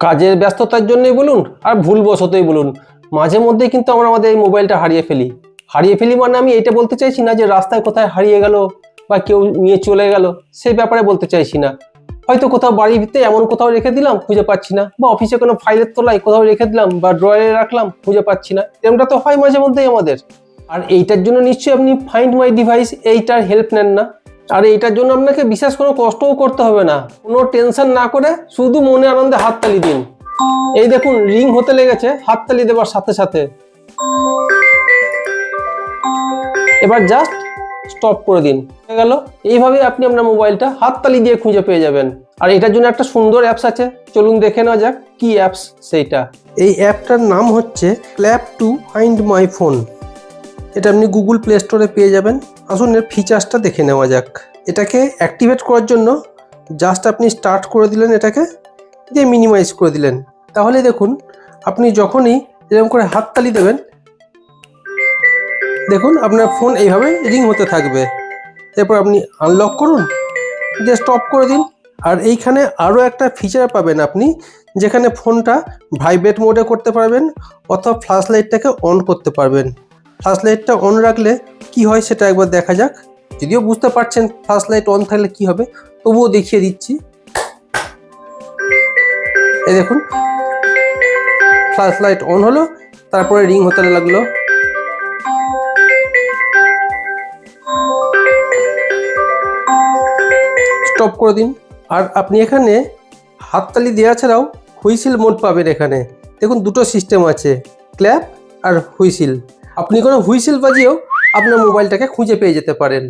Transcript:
কাজের ব্যস্ততার জন্যই বলুন আর ভুলবশতই বলুন। মাঝে মধ্যে কিন্তু আমরা আমাদের এই মোবাইলটা হারিয়ে ফেলি। হারিয়ে ফেলি মানে আমি এটা বলতে চাইছি না যে রাস্তায় কোথায় হারিয়ে গেল বা কেউ নিয়ে চলে গেল, সেই ব্যাপারে বলতে চাইছি না। হয়তো কোথাও বাড়ির ভিতরে এমন কোথাও রেখে দিলাম, খুঁজে পাচ্ছি না। বা অফিসে কোনো ফাইলের তোলায় কোথাও রেখে দিলাম বা ড্রয়ারে রাখলাম, খুঁজে পাচ্ছি না। এরকমটা তো হয় মাঝে মধ্যেই আমাদের। আর এইটার জন্য নিশ্চয়ই আপনি ফাইন্ড মাই ডিভাইস এইটার হেল্প নেন না। আর এইটার জন্য আপনাকে বিশেষ কোনো কষ্টও করতে হবে না। কোনো টেনশন না করে শুধু মনে আনন্দে হাততালি দিন। এই দেখুন, রিং হতে লেগেছে, হাততালি দেওয়ার সাথে সাথে। এবার জাস্ট স্টপ করে দিন। হয়ে গেল। এইভাবে আপনি আপনার মোবাইলটা হাততালি দিয়ে খুঁজে পেয়ে যাবেন। আর এটার জন্য একটা সুন্দর অ্যাপস আছে। চলুন দেখে নেওয়া যাক কি অ্যাপস সেইটা। এই অ্যাপটার নাম হচ্ছে clap to find my phone এটা আপনি গুগল প্লে স্টোরে পেয়ে যাবেন। আসুন এর ফিচার্সটা দেখে নেওয়া যাক। এটাকে অ্যাক্টিভেট করার জন্য জাস্ট আপনি স্টার্ট করে দিলেন এটাকে, দিয়ে মিনিমাইজ করে দিলেন। তাহলে দেখুন, আপনি যখনই এরকম করে হাততালি দেবেন, দেখুন আপনার ফোন এইভাবে রিং হতে থাকবে। এরপর আপনি আনলক করুন, দিয়ে স্টপ করে দিন। আর এইখানে আরও একটা ফিচার পাবেন আপনি, যেখানে ফোনটা ভাইব্রেট মোডে করতে পারবেন, অথবা ফ্ল্যাশ লাইটটাকে অন করতে পারবেন। ফ্ল্যাশ লাইটটা অন রাখলে কি হয় সেটা একবার দেখা যাক। যদিও বুঝতে পারছেন ফ্ল্যাশ লাইট অন থাকলে কি হবে, তবুও দেখিয়ে দিচ্ছি। এই দেখুন ফ্ল্যাশ লাইট অন হলো, তারপরে রিং হতে লাগল। স্টপ করে দিন। আর আপনি এখানে হাততালি দেওয়া ছাড়াও হুইসিল মোড পাবেন এখানে। দেখুন, দুটো সিস্টেম আছে ক্ল্যাপ আর হুইসিল। আপনি কোনো হুইসেল বাজিয়েও আপনার মোবাইলটাকে খুঁজে পেয়ে যেতে পারেন।